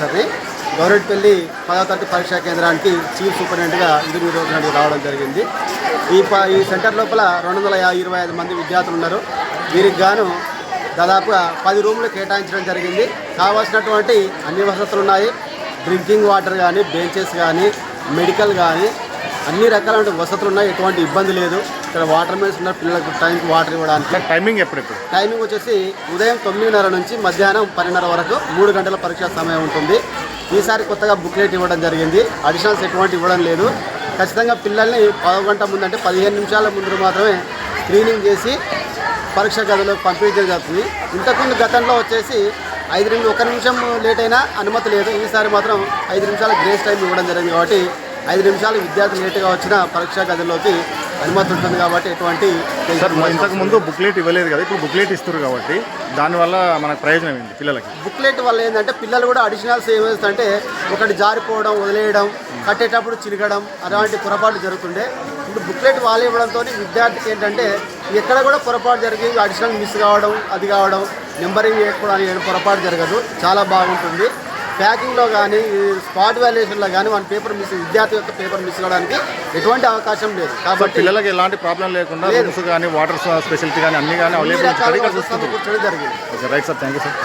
సరే గౌరెట్పల్లి పదో తరగతి పరీక్షా కేంద్రానికి చీఫ్ సూపరింటెండెంట్గా ఇది నిర్వహించడానికి రావడం జరిగింది. ఈ ప ఈ సెంటర్ లోపల రెండు వందల ఇరవై ఐదు మంది విద్యార్థులు ఉన్నారు. వీరికి గాను దాదాపుగా పది రూములు కేటాయించడం జరిగింది. కావాల్సినటువంటి అన్ని వసతులు ఉన్నాయి. డ్రింకింగ్ వాటర్ కానీ బెంచెస్ కానీ మెడికల్ కానీ అన్ని రకాల వసతులు ఉన్నాయి ఎటువంటి ఇబ్బంది లేదు. ఇక్కడ వాటర్ మెన్స్ ఉన్నారు పిల్లలకు టైంకి వాటర్ ఇవ్వడానికి. టైమింగ్ ఎప్పుడెప్పుడు? టైమింగ్ వచ్చేసి ఉదయం తొమ్మిదిన్నర నుంచి మధ్యాహ్నం పన్నెండున్నర వరకు మూడు గంటల పరీక్షా సమయం ఉంటుంది. ఈసారి కొత్తగా బుక్లెట్ ఇవ్వడం జరిగింది. అడిషనల్స్ ఎటువంటి ఇవ్వడం లేదు. ఖచ్చితంగా పిల్లల్ని పదవ గంట ముందు అంటే పదిహేను నిమిషాల ముందు మాత్రమే స్క్రీనింగ్ చేసి పరీక్ష గదిలోకి పంపించడం జరుగుతుంది. ఇంతకుముందు గతంలో వచ్చేసి ఐదు నిమిషం ఒక నిమిషం లేట్ అయినా అనుమతి లేదు. ఈసారి మాత్రం ఐదు నిమిషాల గ్రేస్ టైం ఇవ్వడం జరిగింది కాబట్టి ఐదు నిమిషాలు విద్యార్థి లేటుగా వచ్చిన పరీక్షా గదిలోకి అనుమతి ఉంటుంది కాబట్టి ఎటువంటి సార్ ఇంతకు ముందు బుక్లెట్ ఇవ్వలేదు కదా ఇప్పుడు బుక్లెట్ ఇస్తారు కాబట్టి దానివల్ల మనకు ప్రయోజనం ఏంటి పిల్లలకి? బుక్లెట్ వల్ల ఏంటంటే పిల్లలు కూడా అడిషనల్స్ ఏమేస్తుంటే ఒకటి జారిపోవడం వదిలేయడం కట్టేటప్పుడు చిరగడం అలాంటి పొరపాటు జరుగుతుండే. ఇప్పుడు బుక్లెట్ వాళ్ళు ఇవ్వడంతో విద్యార్థికి ఏంటంటే ఎక్కడ కూడా పొరపాటు జరిగి అడిషనల్ మిస్ కావడం అది కావడం నెంబరింగ్ చేయకపోవడానికి ఏం పొరపాటు జరగదు. చాలా బాగుంటుంది. ప్యాకింగ్లో కానీ స్పాట్ వాల్యుయేషన్లో కానీ మన పేపర్ మిస్ విద్యార్థి యొక్క పేపర్ మిస్ అవడానికి ఎటువంటి అవకాశం లేదు. కాబట్టి పిల్లలకి ఎలాంటి ప్రాబ్లం లేకుండా రూమ్స్ కానీ వాటర్ స్పెషాలిటీ కానీ అన్ని కానీ available right sir thank you sir